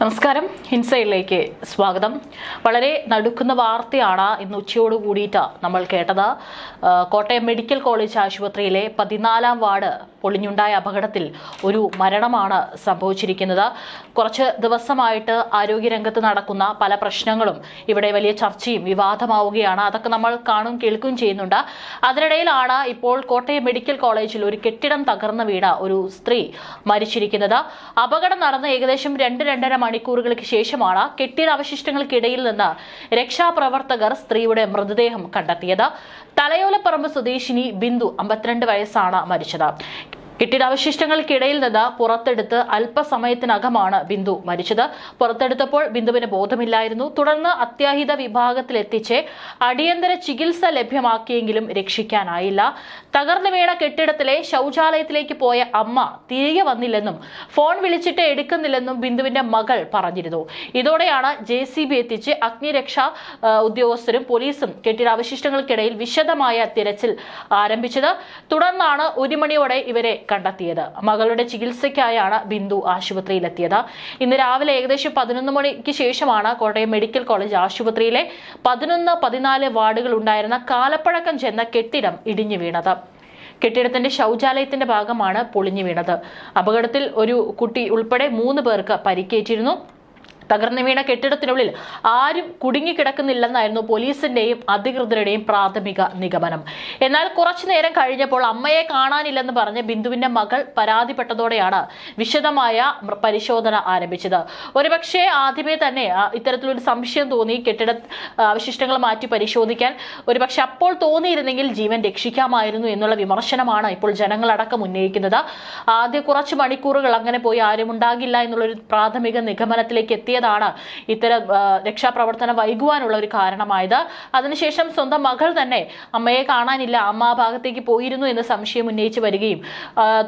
നമസ്കാരം. ഹിൻസയിലേക്ക് സ്വാഗതം. വളരെ നടുക്കുന്ന വാർത്തയാണ് ഇന്ന് ഉച്ചയോട് കൂടിയിട്ട് നമ്മൾ കേട്ടത്. കോട്ടയം മെഡിക്കൽ കോളേജ് ആശുപത്രിയിലെ പതിനാലാം വാർഡ് പൊളിഞ്ഞുണ്ടായ അപകടത്തിൽ ഒരു മരണമാണ് സംഭവിച്ചിരിക്കുന്നത്. കുറച്ച് ദിവസമായിട്ട് ആരോഗ്യരംഗത്ത് നടക്കുന്ന പല പ്രശ്നങ്ങളും ഇവിടെ വലിയ ചർച്ചയും വിവാദമാവുകയാണ്. അതൊക്കെ നമ്മൾ കാണും കേൾക്കുകയും ചെയ്യുന്നുണ്ട്. അതിനിടയിലാണ് ഇപ്പോൾ കോട്ടയം മെഡിക്കൽ കോളേജിൽ ഒരു കെട്ടിടം തകർന്നു വീണ ഒരു സ്ത്രീ മരിച്ചിരിക്കുന്നത്. അപകടം നടന്ന് ഏകദേശം രണ്ട് രണ്ടര മണിക്കൂറുകൾക്ക് ശേഷമാണ് കെട്ടിട അവശിഷ്ടങ്ങൾക്കിടയിൽ നിന്ന് രക്ഷാപ്രവർത്തകർ സ്ത്രീയുടെ മൃതദേഹം കണ്ടെത്തിയത്. തലയോലപ്പറമ്പ് സ്വദേശിനി ബിന്ദു അമ്പത്തിരണ്ട് വയസ്സാണ് മരിച്ചത്. കെട്ടിടാവശിഷ്ടങ്ങൾക്കിടയിൽ നിന്ന് പുറത്തെടുത്ത് അല്പസമയത്തിനകമാണ് ബിന്ദു മരിച്ചത്. പുറത്തെടുത്തപ്പോൾ ബിന്ദുവിന് ബോധമില്ലായിരുന്നു. തുടർന്ന് അത്യാഹിത വിഭാഗത്തിലെത്തിച്ച് അടിയന്തര ചികിത്സ ലഭ്യമാക്കിയെങ്കിലും രക്ഷിക്കാനായില്ല. തകർന്നു വീണ കെട്ടിടത്തിലെ ശൗചാലയത്തിലേക്ക് പോയ അമ്മ തിരികെ വന്നില്ലെന്നും ഫോൺ വിളിച്ചിട്ട് എടുക്കുന്നില്ലെന്നും ബിന്ദുവിന്റെ മകൾ പറഞ്ഞിരുന്നു. ഇതോടെയാണ് ജെ സി ബി എത്തിച്ച് അഗ്നിരക്ഷാ ഉദ്യോഗസ്ഥരും പോലീസും കെട്ടിടാവശിഷ്ടങ്ങൾക്കിടയിൽ വിശദമായ തിരച്ചിൽ ആരംഭിച്ചത്. തുടർന്നാണ് ഒരു മണിയോടെ ഇവരെ കണ്ടെത്തിയത്. മകളുടെ ചികിത്സയ്ക്കായാണ് ബിന്ദു ആശുപത്രിയിലെത്തിയത്. ഇന്ന് രാവിലെ ഏകദേശം പതിനൊന്ന് മണിക്ക് ശേഷമാണ് കോട്ടയം മെഡിക്കൽ കോളേജ് ആശുപത്രിയിലെ പതിനൊന്ന് പതിനാല് വാർഡുകൾ ഉണ്ടായിരുന്ന കാലപ്പഴക്കം ചെന്ന കെട്ടിടം ഇടിഞ്ഞു വീണത്. കെട്ടിടത്തിന്റെ ശൗചാലയത്തിന്റെ ഭാഗമാണ് പൊളിഞ്ഞു വീണത്. അപകടത്തിൽ ഒരു കുട്ടി ഉൾപ്പെടെ മൂന്ന് പേർക്ക് പരിക്കേറ്റിരുന്നു. തകർന്നു വീണ കെട്ടിടത്തിനുള്ളിൽ ആരും കുടുങ്ങിക്കിടക്കുന്നില്ലെന്നായിരുന്നു പോലീസിന്റെയും അധികൃതരുടെയും പ്രാഥമിക നിഗമനം. എന്നാൽ കുറച്ചു നേരം കഴിഞ്ഞപ്പോൾ അമ്മയെ കാണാനില്ലെന്ന് പറഞ്ഞ് ബിന്ദുവിന്റെ മകൾ പരാതിപ്പെട്ടതോടെയാണ് വിശദമായ പരിശോധന ആരംഭിച്ചത്. ഒരുപക്ഷെ ആദ്യമേ തന്നെ ഇത്തരത്തിലൊരു സംശയം തോന്നി കെട്ടിട അവശിഷ്ടങ്ങൾ മാറ്റി പരിശോധിക്കാൻ. ഒരുപക്ഷെ അപ്പോൾ തോന്നിയിരുന്നെങ്കിൽ ജീവൻ രക്ഷിക്കാമായിരുന്നു എന്നുള്ള വിമർശനമാണ് ഇപ്പോൾ ജനങ്ങളടക്കം ഉന്നയിക്കുന്നത്. ആദ്യ കുറച്ച് മണിക്കൂറുകൾ അങ്ങനെ പോയി ആരും ഉണ്ടാകില്ല എന്നുള്ളൊരു പ്രാഥമിക നിഗമനത്തിലേക്ക് എത്തിയതാണ് ഇത്തരം രക്ഷാപ്രവർത്തനം വൈകുവാനുള്ള ഒരു കാരണമായത്. അതിനുശേഷം സ്വന്തം മകൾ തന്നെ അമ്മയെ കാണാനില്ല അമ്മ ആ ഭാഗത്തേക്ക് പോയിരുന്നു എന്ന് സംശയം ഉന്നയിച്ചു വരികയും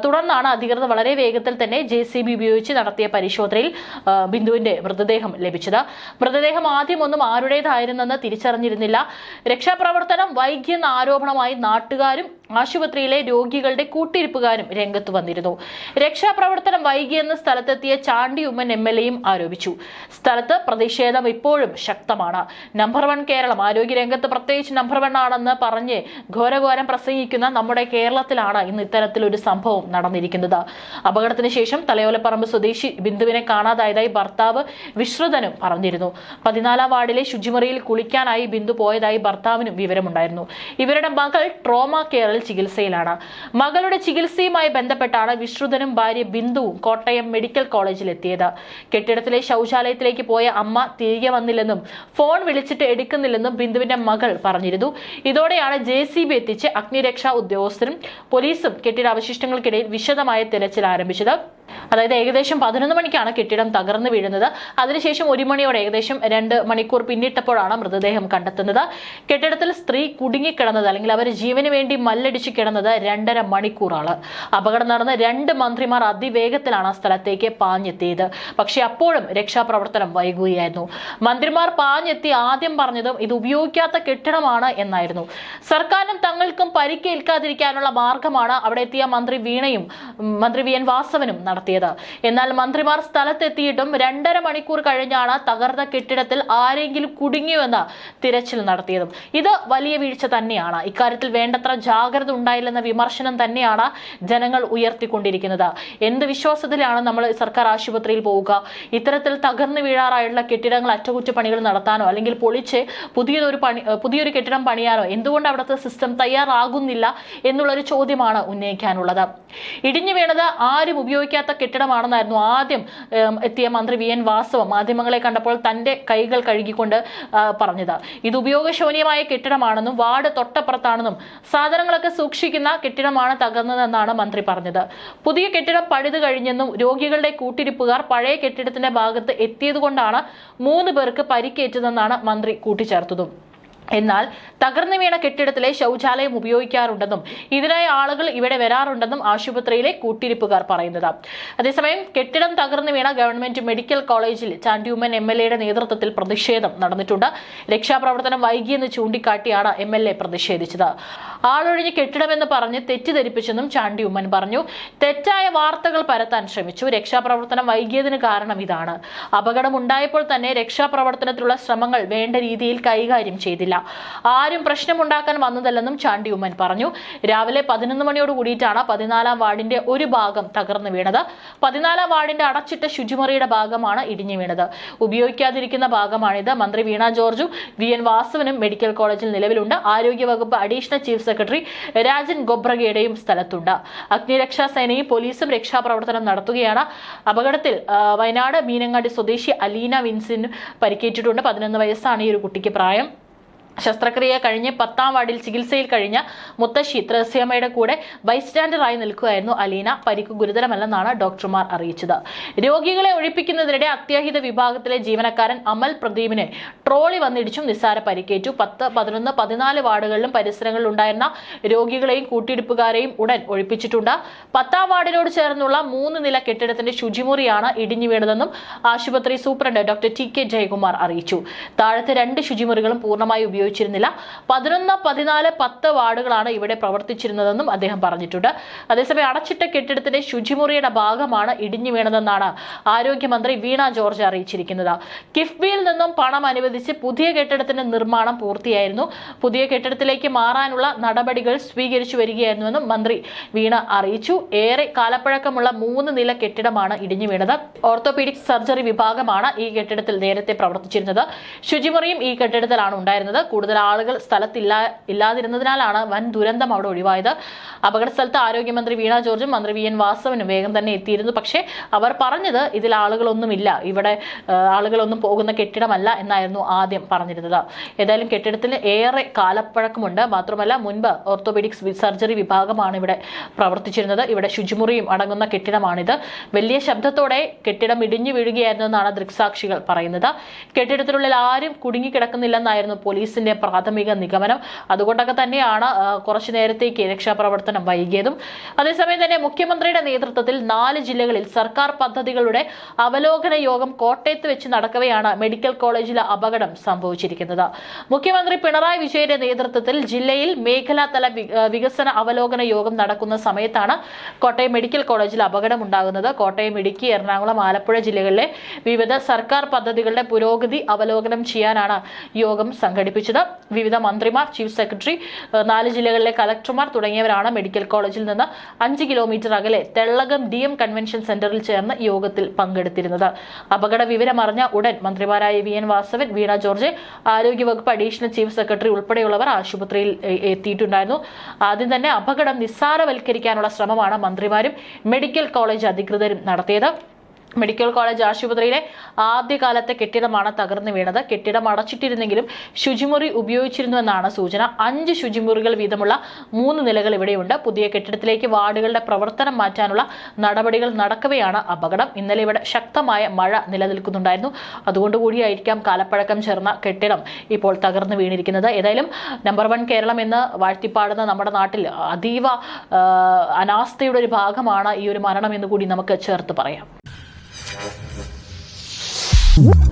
തുടർന്നാണ് അധികൃതർ വളരെ വേഗത്തിൽ തന്നെ ജെ സി ബി ഉപയോഗിച്ച് നടത്തിയ പരിശോധനയിൽ ബിന്ദുവിന്റെ മൃതദേഹം ലഭിച്ചത്. മൃതദേഹം ആദ്യമൊന്നും ആരുടേതായിരുന്നെന്ന് തിരിച്ചറിഞ്ഞിരുന്നില്ല. രക്ഷാപ്രവർത്തനം വൈകിയെന്ന ആരോപണമായി നാട്ടുകാരും ആശുപത്രിയിലെ രോഗികളുടെ കൂട്ടിരിപ്പുകാരും രംഗത്ത് വന്നിരുന്നു. രക്ഷാപ്രവർത്തനം വൈകിയെന്ന് സ്ഥലത്തെത്തിയ ചാണ്ടി ഉമ്മൻ എം എൽ എയും ആരോപിച്ചു. സ്ഥലത്ത് പ്രതിഷേധം ഇപ്പോഴും ശക്തമാണ്. നമ്പർ വൺ കേരളം ആരോഗ്യരംഗത്ത് പ്രത്യേകിച്ച് നമ്പർ വൺ ആണെന്ന് പറഞ്ഞ് ഘോരഘോരം പ്രസംഗിക്കുന്ന നമ്മുടെ കേരളത്തിലാണ് ഇന്ന് ഇത്തരത്തിലൊരു സംഭവം നടന്നിരിക്കുന്നത്. അപകടത്തിന് ശേഷം തലയോലപ്പറമ്പ് സ്വദേശി ബിന്ദുവിനെ കാണാതായതായി ഭർത്താവ് വിശ്രുതനും പറഞ്ഞിരുന്നു. പതിനാലാം വാർഡിലെ ശുചിമുറിയിൽ കുളിക്കാനായി ബിന്ദു പോയതായി ഭർത്താവിനും വിവരമുണ്ടായിരുന്നു. ഇവരുടെ മകൾ ട്രോമ കെയറിൽ ചികിത്സയിലാണ്. മകളുടെ ചികിത്സയുമായി ബന്ധപ്പെട്ടാണ് വിശ്രുതനും ഭാര്യ ബിന്ദുവും കോട്ടയം മെഡിക്കൽ കോളേജിൽ എത്തിയത് കെട്ടിടത്തിലെ ശൗചാലയത്തിലേക്ക് പോയ അമ്മ തിരികെ വന്നില്ലെന്നും ഫോൺ വിളിച്ചിട്ട് എടുക്കുന്നില്ലെന്നും ബിന്ദുവിന്റെ മകൾ പറഞ്ഞിരുന്നു. ഇതോടെയാണ് ജെ സി ബി എത്തിച്ച് അഗ്നിരക്ഷാ ഉദ്യോഗസ്ഥരും പോലീസും കെട്ടിട അവശിഷ്ടങ്ങൾക്കിടയിൽ വിശദമായ തിരച്ചിൽ ആരംഭിച്ചത്. അതായത് ഏകദേശം പതിനൊന്ന് മണിക്കാണ് കെട്ടിടം തകർന്നു വീഴുന്നത്. അതിനുശേഷം ഒരു മണിയോടെ ഏകദേശം രണ്ട് മണിക്കൂർ പിന്നിട്ടപ്പോഴാണ് മൃതദേഹം കണ്ടെത്തുന്നത്. കെട്ടിടത്തിൽ സ്ത്രീ കുടുങ്ങിക്കിടന്നത് അല്ലെങ്കിൽ അവർ ജീവന് വേണ്ടി മല്ലടിച്ച് കിടന്നത് രണ്ടര മണിക്കൂറാണ്. അപകടം നടന്ന രണ്ട് മന്ത്രിമാർ അതിവേഗത്തിലാണ് ആ സ്ഥലത്തേക്ക് പാഞ്ഞെത്തിയത്. പക്ഷേ അപ്പോഴും രക്ഷാപ്രവർത്തനം വൈകുകയായിരുന്നു. മന്ത്രിമാർ പാഞ്ഞെത്തി ആദ്യം പറഞ്ഞതും ഇത് ഉപയോഗിക്കാത്ത കെട്ടിടമാണ് എന്നായിരുന്നു. സർക്കാരിനും തങ്ങൾക്കും പരിക്കേൽക്കാതിരിക്കാനുള്ള മാർഗമാണ് അവിടെ എത്തിയ മന്ത്രി വീണയും മന്ത്രി വി എൻ വാസവനും നടത്തിയത്. എന്നാൽ മന്ത്രിമാർ സ്ഥലത്തെത്തിയിട്ടും രണ്ടര മണിക്കൂർ കഴിഞ്ഞാണ് തകർന്ന കെട്ടിടത്തിൽ ആരെങ്കിലും കുടുങ്ങിയുവെന്ന് തിരച്ചിൽ നടത്തിയതും. ഇത് വലിയ വീഴ്ച തന്നെയാണ്. ഇക്കാര്യത്തിൽ വേണ്ടത്ര ജാഗ്രത ഉണ്ടായില്ലെന്ന വിമർശനം തന്നെയാണ് ജനങ്ങൾ ഉയർത്തിക്കൊണ്ടിരിക്കുന്നത്. എന്ത് വിശ്വാസത്തിലാണ് നമ്മൾ സർക്കാർ ആശുപത്രിയിൽ പോവുക? ഇത്തരത്തിൽ തകർന്നു വീഴാറായുള്ള കെട്ടിടങ്ങൾ അറ്റകുറ്റപ്പണികൾ നടത്താനോ അല്ലെങ്കിൽ പൊളിച്ച് പുതിയൊരു പണി പുതിയൊരു കെട്ടിടം പണിയാനോ എന്തുകൊണ്ട് അവിടുത്തെ സിസ്റ്റം തയ്യാറാകുന്നില്ല എന്നുള്ളൊരു ചോദ്യമാണ് ഉന്നയിക്കാനുള്ളത്. ഇടിഞ്ഞു വീണത് ആരും ഉപയോഗിക്കാത്ത കെട്ടിടമാണെന്നായിരുന്നു ആദ്യം എത്തിയ മന്ത്രി വി. എൻ. വാസവ മാധ്യമങ്ങളെ കണ്ടപ്പോൾ തന്റെ കൈകൾ കഴുകിക്കൊണ്ട് പറഞ്ഞത്. ഇത് ഉപയോഗശൂന്യമായ കെട്ടിടമാണെന്നും വാർഡ് തൊട്ടപ്പുറത്താണെന്നും സാധനങ്ങളൊക്കെ സൂക്ഷിക്കുന്ന കെട്ടിടമാണ് തകർന്നതെന്നാണ് മന്ത്രി പറഞ്ഞത്. പുതിയ കെട്ടിടം പഴുതു കഴിഞ്ഞെന്നും രോഗികളുടെ കൂട്ടിരിപ്പുകാർ പഴയ കെട്ടിടത്തിന്റെ ഭാഗത്ത് എത്തിയതുകൊണ്ടാണ് മൂന്ന് പേർക്ക് പരിക്കേറ്റതെന്നാണ് മന്ത്രി കൂട്ടിച്ചേർത്തതും. എന്നാൽ തകർന്നു വീണ കെട്ടിടത്തിലെ ശൗചാലയം ഉപയോഗിക്കാറുണ്ടെന്നും ഇതിനായി ആളുകൾ ഇവിടെ വരാറുണ്ടെന്നും ആശുപത്രിയിലെ കൂട്ടിരിപ്പുകാർ പറയുന്നത്. അതേസമയം കെട്ടിടം തകർന്നു വീണ ഗവൺമെന്റ് മെഡിക്കൽ കോളേജിൽ ചാണ്ടിയുമ്മൻ എം എൽ എയുടെ നേതൃത്വത്തിൽ പ്രതിഷേധം നടന്നിട്ടുണ്ട്. രക്ഷാപ്രവർത്തനം വൈകിയെന്ന് ചൂണ്ടിക്കാട്ടിയാണ് എം എൽ എ പ്രതിഷേധിച്ചത്. ആളൊഴിഞ്ഞ് കെട്ടിടമെന്ന് പറഞ്ഞ് തെറ്റിദ്ധരിപ്പിച്ചെന്നും ചാണ്ടി ഉമ്മൻ പറഞ്ഞു. തെറ്റായ വാർത്തകൾ പരത്താൻ ശ്രമിച്ചു. രക്ഷാപ്രവർത്തനം വൈകിയതിന് കാരണം ഇതാണ്. അപകടം ഉണ്ടായപ്പോൾ തന്നെ രക്ഷാപ്രവർത്തനത്തിലുള്ള ശ്രമങ്ങൾ വേണ്ട രീതിയിൽ കൈകാര്യം ചെയ്തില്ല. ആരും പ്രശ്നമുണ്ടാക്കാൻ വന്നതല്ലെന്നും ചാണ്ടി ഉമ്മൻ പറഞ്ഞു. രാവിലെ പതിനൊന്ന് മണിയോട് കൂടിയിട്ടാണ് പതിനാലാം വാർഡിന്റെ ഒരു ഭാഗം തകർന്നു വീണത്. പതിനാലാം വാർഡിന്റെ അടച്ചിട്ട ശുചിമുറിയുടെ ഭാഗമാണ് ഇടിഞ്ഞു വീണത്. ഉപയോഗിക്കാതിരിക്കുന്ന ഭാഗമാണിത്. മന്ത്രി വീണ ജോർജും വി എൻ വാസുവിനും മെഡിക്കൽ കോളേജിൽ നിലവിലുണ്ട്. ആരോഗ്യവകുപ്പ് അഡീഷണൽ ചീഫ് സെക്രട്ടറി രാജൻ ഗൊബ്രഗയുടെയും സ്ഥലത്തുണ്ട്. അഗ്നിരക്ഷാ സേനയും പോലീസും രക്ഷാപ്രവർത്തനം നടത്തുകയാണ്. അപകടത്തിൽ വയനാട് മീനങ്ങാടി സ്വദേശി അലീന വിൻസിന് പരിക്കേറ്റിട്ടുണ്ട്. പതിനൊന്ന് വയസ്സാണ് ഈ ഒരു കുട്ടിക്ക് പ്രായം. ശസ്ത്രക്രിയ കഴിഞ്ഞ് പത്താം വാർഡിൽ ചികിത്സയിൽ കഴിഞ്ഞ മുത്തശ്ശി ത്രസ്യമ്മയുടെ കൂടെ ബൈസ്റ്റാൻഡറായി നിൽക്കുകയായിരുന്നു അലീന. പരിക്ക് ഗുരുതരമല്ലെന്നാണ് ഡോക്ടർമാർ അറിയിച്ചത്. രോഗികളെ ഒഴിപ്പിക്കുന്നതിനിടെ അത്യാഹിത വിഭാഗത്തിലെ ജീവനക്കാരൻ അമൽ പ്രദീപിനെ ട്രോളി വന്നിടിച്ചും നിസ്സാര പരിക്കേറ്റു. പത്ത് പതിനൊന്ന് പതിനാല് വാർഡുകളിലും പരിസരങ്ങളിൽ ഉണ്ടായിരുന്ന രോഗികളെയും കൂട്ടിയിടിപ്പുകാരെയും ഉടൻ ഒഴിപ്പിച്ചിട്ടുണ്ട്. പത്താം വാർഡിനോട് ചേർന്നുള്ള മൂന്ന് നില കെട്ടിടത്തിന്റെ ശുചിമുറിയാണ് ഇടിഞ്ഞു വീണതെന്നും ആശുപത്രി superintendent doctor T K Jayakumar അറിയിച്ചു. താഴത്തെ രണ്ട് ശുചിമുറികളും പൂർണമായി ഉപയോഗിച്ചിരുന്നില്ല. പതിനൊന്ന് പതിനാല് പത്ത് വാർഡുകളാണ് ഇവിടെ പ്രവർത്തിച്ചിരുന്നതെന്നും അദ്ദേഹം പറഞ്ഞിട്ടുണ്ട്. അതേസമയം അടച്ചിട്ട കെട്ടിടത്തിന്റെ ശുചിമുറിയുടെ ഭാഗമാണ് ഇടിഞ്ഞു വീണതെന്നാണ് ആരോഗ്യമന്ത്രി വീണ ജോർജ് അറിയിച്ചിരിക്കുന്നത്. കിഫ്ബിയിൽ നിന്നും പണം അനുവദിച്ച് പുതിയ കെട്ടിടത്തിന്റെ നിർമ്മാണം പൂർത്തിയായിരുന്നു. പുതിയ കെട്ടിടത്തിലേക്ക് മാറാനുള്ള നടപടികൾ സ്വീകരിച്ചു വരികയായിരുന്നുവെന്നും മന്ത്രി വീണ അറിയിച്ചു. ഏറെ കാലപ്പഴക്കമുള്ള മൂന്ന് നില കെട്ടിടമാണ് ഇടിഞ്ഞു വീണത്. ഓർത്തോപീഡിക് സർജറി വിഭാഗമാണ് ഈ കെട്ടിടത്തിൽ നേരത്തെ പ്രവർത്തിച്ചിരുന്നത്. ശുചിമുറിയും ഈ കെട്ടിടത്തിലാണ് ഉണ്ടായിരുന്നത്. കൂടുതൽ ആളുകൾ സ്ഥലത്തില്ല ഇല്ലാതിരുന്നതിനാലാണ് വൻ ദുരന്തം അവിടെ ഒഴിവായത്. അപകട സ്ഥലത്ത് ആരോഗ്യമന്ത്രി വീണ ജോർജും മന്ത്രി വി എൻ വാസവനും വേഗം തന്നെ എത്തിയിരുന്നു. പക്ഷേ അവർ പറഞ്ഞത് ഇതിൽ ആളുകളൊന്നുമില്ല. ഇവിടെ ആളുകളൊന്നും പോകുന്ന കെട്ടിടമല്ല എന്നായിരുന്നു ആദ്യം പറഞ്ഞിരുന്നത്. ഏതായാലും കെട്ടിടത്തിന് ഏറെ കാലപ്പഴക്കമുണ്ട്. മാത്രമല്ല മുൻപ് ഓർത്തോപെഡിക്സ് സർജറി വിഭാഗമാണ് ഇവിടെ പ്രവർത്തിച്ചിരുന്നത്. ഇവിടെ ശുചിമുറിയും അടങ്ങുന്ന കെട്ടിടമാണിത്. വലിയ ശബ്ദത്തോടെ കെട്ടിടം ഇടിഞ്ഞു വീഴുകയായിരുന്നു എന്നാണ് ദൃക്സാക്ഷികൾ പറയുന്നത്. കെട്ടിടത്തിനുള്ളിൽ ആരും കുടുങ്ങിക്കിടക്കുന്നില്ലെന്നായിരുന്നു പോലീസിന്റെ പ്രാഥമിക നിഗമനം. അതുകൊണ്ടൊക്കെ തന്നെയാണ് കുറച്ചു നേരത്തേക്ക് രക്ഷാപ്രവർത്തനം വൈകിയതും. അതേസമയം തന്നെ മുഖ്യമന്ത്രിയുടെ നേതൃത്വത്തിൽ നാല് ജില്ലകളിൽ സർക്കാർ പദ്ധതികളുടെ അവലോകന യോഗം കോട്ടയത്ത് വെച്ച് നടക്കവെയാണ് മെഡിക്കൽ കോളേജിലെ അപകടം സംഭവിച്ചിരിക്കുന്നത്. മുഖ്യമന്ത്രി പിണറായി വിജയന്റെ നേതൃത്വത്തിൽ ജില്ലയിൽ മേഖലാതല വികസന അവലോകന യോഗം നടക്കുന്ന സമയത്താണ് കോട്ടയം മെഡിക്കൽ കോളേജിൽ അപകടം അപകടമുണ്ടാകുന്നത് കോട്ടയം ഇടുക്കി എറണാകുളം ആലപ്പുഴ ജില്ലകളിലെ വിവിധ സർക്കാർ പദ്ധതികളുടെ പുരോഗതി അവലോകനം ചെയ്യാനാണ് യോഗം സംഘടിപ്പിച്ചത്. വിവിധ മന്ത്രിമാർ ചീഫ് സെക്രട്ടറി നാല് ജില്ലകളിലെ കലക്ടർമാർ തുടങ്ങിയവരാണ് മെഡിക്കൽ കോളേജിൽ നിന്ന് അഞ്ച് കിലോമീറ്റർ അകലെ തെള്ളകം ഡി എം കൺവെൻഷൻ സെന്ററിൽ ചേർന്ന് യോഗത്തിൽ പങ്കെടുത്തിരുന്നത്. അപകട വിവരം അറിഞ്ഞ ഉടൻ മന്ത്രിമാരായ V N Vasavan Veena George ആരോഗ്യവകുപ്പ് അഡീഷണൽ ചീഫ് സെക്രട്ടറി ഉൾപ്പെടെയുള്ളവർ ആശുപത്രിയിൽ എത്തിയിട്ടുണ്ടായിരുന്നു. ആദ്യം തന്നെ അപകടം നിസ്സാരവൽക്കരിക്കാനുള്ള ശ്രമമാണ് മന്ത്രിമാരും മെഡിക്കൽ കോളേജ് അധികൃതരും നടത്തിയത്. മെഡിക്കൽ കോളേജ് ആശുപത്രിയിലെ ആദ്യകാലത്തെ കെട്ടിടമാണ് തകർന്നു വീണത്. കെട്ടിടം അടച്ചിട്ടിരുന്നെങ്കിലും ശുചിമുറി ഉപയോഗിച്ചിരുന്നുവെന്നാണ് സൂചന. അഞ്ച് ശുചിമുറികൾ വീതമുള്ള മൂന്ന് നിലകൾ ഇവിടെയുണ്ട്. പുതിയ കെട്ടിടത്തിലേക്ക് വാർഡുകളുടെ പ്രവർത്തനം മാറ്റാനുള്ള നടപടികൾ നടക്കവെയാണ് അപകടം. ഇന്നലെ ഇവിടെ ശക്തമായ മഴ നിലനിൽക്കുന്നുണ്ടായിരുന്നു. അതുകൊണ്ടുകൂടിയായിരിക്കാം കാലപ്പഴക്കം ചേർന്ന കെട്ടിടം ഇപ്പോൾ തകർന്നു വീണിരിക്കുന്നത്. ഏതായാലും നമ്പർ വൺ കേരളം എന്ന് വാഴ്ത്തിപ്പാടുന്ന നമ്മുടെ നാട്ടിൽ അതീവ അനാസ്ഥയുടെ ഒരു ഭാഗമാണ് ഈ ഒരു മരണം എന്ന് കൂടി നമുക്ക് ചേർത്ത് പറയാം. Woo!